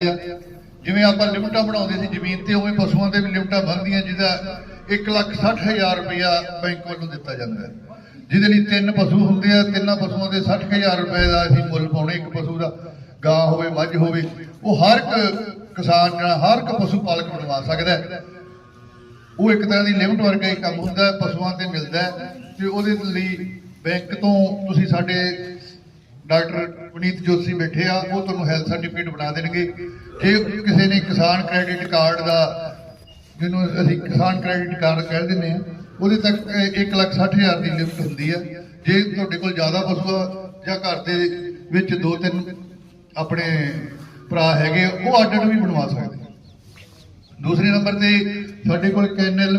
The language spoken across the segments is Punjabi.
ਜਿਵੇਂ ਆਪਾਂ ਲਿਮਟਾਂ ਬਣਾਉਂਦੇ ਸੀ, ਜ਼ਮੀਨ ਤੇ ਉਵੇਂ ਪਸ਼ੂਆਂ ਤੇ ਵੀ ਲਿਮਟਾਂ ਬਣਦੀਆਂ, ਜਿਹਦਾ 160000 ਰੁਪਇਆ ਬੈਂਕ ਵੱਲੋਂ ਦਿੱਤਾ ਜਾਂਦਾ ਜਿਹਦੇ ਲਈ ਤਿੰਨ ਪਸ਼ੂ ਹੁੰਦੇ ਆ, ਤਿੰਨਾਂ ਪਸ਼ੂਆਂ ਦੇ 60000 ਰੁਪਏ ਦਾ ਅਸੀਂ ਮੁੱਲ ਪਾਉਣੇ, ਇੱਕ ਪਸ਼ੂ ਦਾ ਗਾਂ ਹੋਵੇ, ਮੱਝ ਹੋਵੇ, ਉਹ ਹਰ ਇੱਕ ਕਿਸਾਨ ਜਿਹੜਾ ਹਰ ਇੱਕ ਪਸ਼ੂ ਪਾਲਕ ਬਣਵਾ ਸਕਦਾ ਉਹ ਇੱਕ ਤਰ੍ਹਾਂ ਦੀ ਲਿਮਟ ਵਰਗਾ ਹੀ ਕੰਮ ਹੁੰਦਾ ਪਸ਼ੂਆਂ ਤੇ ਮਿਲਦਾ ਹੈ ਤੇ ਉਹਦੇ ਲਈ ਬੈਂਕ ਤੋਂ ਤੁਸੀਂ ਸਾਡੇ ਡਾਕਟਰ ਪੁਨੀਤ ਜੋਸ਼ੀ ਬੈਠੇ ਆ ਉਹ ਤੁਹਾਨੂੰ ਹੈਲਥ ਸਰਟੀਫਿਕੇਟ ਬਣਾ ਦੇਣਗੇ। ਜੇ ਕਿਸੇ ਨੇ ਕਿਸਾਨ ਕ੍ਰੈਡਿਟ ਕਾਰਡ ਦਾ ਜਿਹਨੂੰ ਅਸੀਂ ਕਿਸਾਨ ਕ੍ਰੈਡਿਟ ਕਾਰਡ ਕਹਿ ਦਿੰਦੇ ਆ ਉਹਦੇ ਤੱਕ 160000 ਦੀ ਲਿਮਟ ਹੁੰਦੀ ਆ। ਜੇ ਤੁਹਾਡੇ ਕੋਲ ਜ਼ਿਆਦਾ ਪਸ਼ੂ ਆ ਜਾਂ ਘਰ ਦੇ ਵਿੱਚ ਦੋ ਤਿੰਨ ਆਪਣੇ ਭਰਾ ਹੈਗੇ ਆ, ਉਹ ਆਡਰ ਵੀ ਬਣਵਾ ਸਕਦੇ ਦੂਸਰੇ ਨੰਬਰ ਤੇ ਸਾਡੇ ਕੋਲ ਕੈਨਲ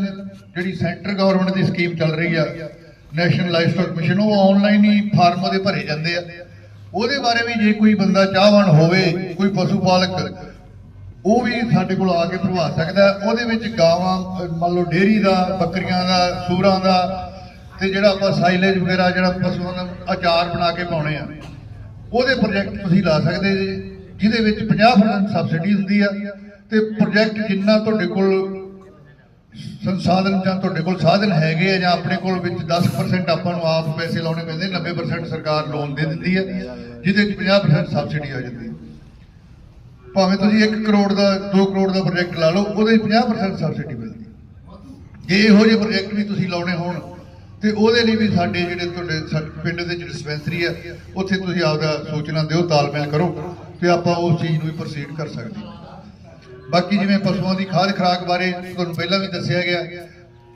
ਜਿਹੜੀ ਸੈਂਟਰ ਗਵਰਨਮੈਂਟ ਦੀ ਸਕੀਮ ਚੱਲ ਰਹੀ ਆ ਨੈਸ਼ਨਲ ਲਾਈਫ ਸਟਾਕ ਮਿਸ਼ਨ ਉਹ ਆਨਲਾਈਨ ਹੀ ਫਾਰਮਾਂ ਦੇ ਭਰੇ ਜਾਂਦੇ ਆ। ਉਹਦੇ ਬਾਰੇ ਵੀ ਜੇ ਕੋਈ ਬੰਦਾ ਚਾਹਵਾਨ ਹੋਵੇ, ਕੋਈ ਪਸ਼ੂ ਪਾਲਕ ਉਹ ਵੀ ਸਾਡੇ ਕੋਲ ਆ ਕੇ ਭਰਵਾ ਸਕਦਾ ਉਹਦੇ ਵਿੱਚ ਗਾਵਾਂ, ਮੰਨ ਲਓ ਡੇਅਰੀ ਦਾ, ਬੱਕਰੀਆਂ ਦਾ, ਸੂਰਾਂ ਦਾ, ਤੇ ਜਿਹੜਾ ਆਪਾਂ ਸਾਈਲੇਜ ਵਗੈਰਾ, ਜਿਹੜਾ ਪਸ਼ੂਆਂ ਦਾ ਆਚਾਰ ਬਣਾ ਕੇ ਪਾਉਣੇ ਆ, ਉਹਦੇ ਪ੍ਰੋਜੈਕਟ ਤੁਸੀਂ ਲਾ ਸਕਦੇ ਜੀ, ਜਿਹਦੇ ਵਿੱਚ 50% ਸਬਸਿਡੀ ਹੁੰਦੀ ਆ, ਤੇ ਪ੍ਰੋਜੈਕਟ ਜਿੰਨਾ ਤੁਹਾਡੇ ਕੋਲ ਸੰਸਾਧਨ ਜਾਂ ਤੁਹਾਡੇ ਕੋਲ ਸਾਧਨ ਹੈਗੇ ਆ ਜਾਂ ਆਪਣੇ ਕੋਲ ਵਿੱਚ 10% ਆਪਾਂ ਪੈਸੇ ਲਾਉਣੇ ਪੈਂਦੇ 90% ਸਰਕਾਰ ਲੋਨ ਦੇ ਦਿੰਦੀ ਹੈ, ਜਿਹਦੇ ਵਿੱਚ 50% ਸਬਸਿਡੀ ਆ ਜਾਂਦੀ ਹੈ। ਭਾਵੇਂ ਤੁਸੀਂ 1 ਕਰੋੜ ਦਾ 2 ਕਰੋੜ ਦਾ ਪ੍ਰੋਜੈਕਟ ਲਾ ਲਓ, ਉਹਦੇ 'ਚ 50% ਸਬਸਿਡੀ ਮਿਲਦੀ ਜੇ ਇਹੋ ਜਿਹੇ ਪ੍ਰੋਜੈਕਟ ਵੀ ਤੁਸੀਂ ਲਾਉਣੇ ਹੋਣ, ਤੇ ਉਹਦੇ ਲਈ ਵੀ ਸਾਡੇ ਜਿਹੜੇ ਤੁਹਾਡੇ ਸਾ- ਪਿੰਡ ਦੇ ਵਿੱਚ ਡਿਸਪੈਂਸਰੀ ਹੈ ਉੱਥੇ ਤੁਸੀਂ ਆਪਦਾ ਸੋਚਣਾ ਦਿਓ, ਤਾਲਮੇਲ ਕਰੋ, ਤੇ ਆਪਾਂ ਉਸ ਚੀਜ਼ ਨੂੰ ਵੀ ਪ੍ਰੋਸੀਡ ਕਰ ਸਕਦੇ ਬਾਕੀ ਜਿਵੇਂ ਪਸ਼ੂਆਂ ਦੀ ਖਾਦ ਖਰਾਕ ਬਾਰੇ ਤੁਹਾਨੂੰ ਪਹਿਲਾਂ ਵੀ ਦੱਸਿਆ ਗਿਆ,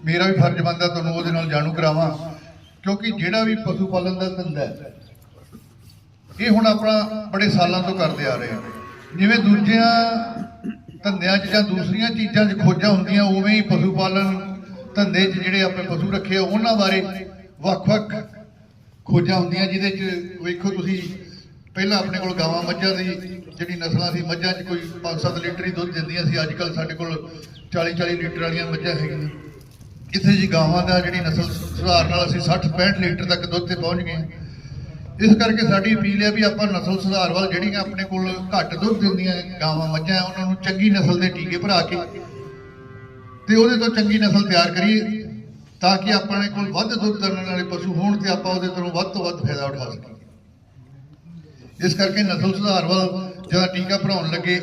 ਮੇਰਾ ਵੀ ਫਰਜ਼ ਬਣਦਾ ਤੁਹਾਨੂੰ ਉਹਦੇ ਨਾਲ ਜਾਣੂ ਕਰਾਵਾਂ। ਕਿਉਂਕਿ ਜਿਹੜਾ ਵੀ ਪਸ਼ੂ ਪਾਲਣ ਦਾ ਧੰਦਾ ਹੈ, ਇਹ ਹੁਣ ਆਪਣਾ ਬੜੇ ਸਾਲਾਂ ਤੋਂ ਕਰਦੇ ਆ ਰਹੇ ਹਾਂ। ਜਿਵੇਂ ਦੂਜਿਆਂ ਧੰਦਿਆਂ 'ਚ ਜਾਂ ਦੂਸਰੀਆਂ ਚੀਜ਼ਾਂ 'ਚ ਖੋਜਾਂ ਹੁੰਦੀਆਂ, ਉਵੇਂ ਹੀ ਪਸ਼ੂ ਪਾਲਣ ਧੰਦੇ 'ਚ ਜਿਹੜੇ ਆਪਣੇ ਪਸ਼ੂ ਰੱਖੇ ਆ, ਉਹਨਾਂ ਬਾਰੇ ਵੱਖ-ਵੱਖ ਖੋਜਾਂ ਹੁੰਦੀਆਂ, ਜਿਹਦੇ 'ਚ ਵੇਖੋ ਤੁਸੀਂ, ਪਹਿਲਾਂ ਆਪਣੇ ਕੋਲ ਗਾਵਾਂ ਮੱਝਾਂ ਦੀ, ਜਿਹੜੀ ਨਸਲਾਂ ਸੀ, ਮੱਝਾਂ 'ਚ ਕੋਈ 5-7 ਲੀਟਰ ਹੀ ਦੁੱਧ ਦਿੰਦੀਆਂ ਸੀ। ਅੱਜ ਕੱਲ ਸਾਡੇ ਕੋਲ 40-40 ਲੀਟਰ ਵਾਲੀਆਂ ਮੱਝਾਂ ਹੈਗੀਆਂ। ਇੱਥੇ ਜੀ ਗਾਵਾਂ ਦਾ ਜਿਹੜੀ ਨਸਲ ਸੁਧਾਰ ਨਾਲ ਅਸੀਂ 60-65 ਲੀਟਰ ਤੱਕ ਦੁੱਧ ਤੇ ਪਹੁੰਚ ਗਏ ਇਸ ਕਰਕੇ ਸਾਡੀ ਅਪੀਲ ਹੈ ਵੀ ਆਪਾਂ ਨਸਲ ਸੁਧਾਰ ਵੱਲ ਜਿਹੜੀਆਂ ਆਪਣੇ ਕੋਲ ਘੱਟ ਦੁੱਧ ਦਿੰਦੀਆਂ ਗਾਵਾਂ ਮੱਝਾਂ ਉਹਨਾਂ ਨੂੰ ਚੰਗੀ ਨਸਲ ਦੇ ਟੀਕੇ ਭਰਾ ਕੇ ਤੇ ਉਹਦੇ ਤੋਂ ਚੰਗੀ ਨਸਲ ਤਿਆਰ ਕਰੀਏ ਤਾਂ ਕਿ ਆਪਣੇ ਕੋਲ ਵੱਧ ਦੁੱਧ ਦੇਣ ਵਾਲੇ ਪਸ਼ੂ ਹੋਣ ਤੇ ਆਪਾਂ ਉਹਦੇ ਤੋਂ ਵੱਧ ਤੋਂ ਵੱਧ ਫਾਇਦਾ ਉਠਾ ਸਕੀਏ। ਇਸ ਕਰਕੇ ਨਸਲ ਸੁਧਾਰ ਵੱਲ ਜਿਹੜਾ ਟੀਕਾ ਭਰਾਉਣ ਲੱਗੇ ਇਹ